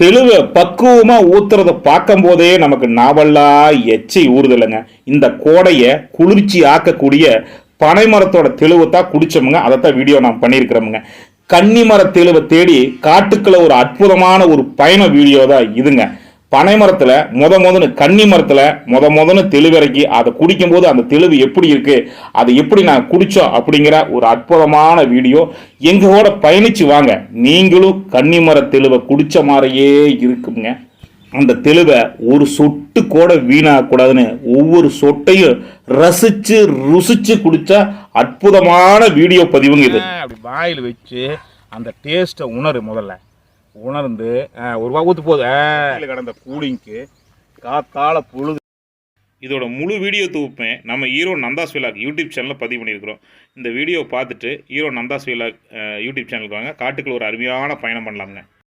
தெளிவை பக்குவமாக ஊத்துறத பார்க்கும் போதே நமக்கு நாவல்லா எச்சை ஊறுதில்லைங்க. இந்த கோடையை குளிர்ச்சி ஆக்கக்கூடிய பனைமரத்தோட தெளிவை தான் குடிச்சோமுங்க. அதைத்தான் வீடியோ நான் பண்ணியிருக்கிறோமுங்க. கன்னிமர தெளிவை தேடி காட்டுக்களை ஒரு அற்புதமான ஒரு பயண வீடியோ தான் இதுங்க. பனைமரத்தில் முத முதன்னு கன்னி மரத்தில் முத முதன்னு தெளிவிறக்கி அதை குடிக்கும்போது அந்த தெளிவு எப்படி இருக்குது அதை எப்படி நான் குடித்தோம் அப்படிங்கிற ஒரு அற்புதமான வீடியோ. எங்களோட பயணித்து வாங்க. நீங்களும் கன்னிமர தெளிவை குடித்த மாதிரியே இருக்குங்க. அந்த தெளிவை ஒரு சொட்டு கூட வீணாகக்கூடாதுன்னு ஒவ்வொரு சொட்டையும் ரசித்து ருசிச்சு குடித்தா அற்புதமான வீடியோ பதிவுங்க இது. அப்படி வாயில் வச்சு அந்த டேஸ்ட்டை உணரு முதல்ல. உணர்ந்து ஒரு ரூபா போகுது கடந்த கூலிங்க்கு காத்தால பொழுது. இதோட முழு வீடியோ தொகுப்பேன் நம்ம ஹீரோ நந்தாஸ் விலாக் யூடியூப் சேனலில் பதிவு பண்ணியிருக்கிறோம். இந்த வீடியோ பார்த்துட்டு ஹீரோ நந்தாஸ் விலாக் யூடியூப் சேனலுக்கு வாங்க. காட்டுக்குள்ள ஒரு அருமையான பயணம் பண்ணலாம்ங்க.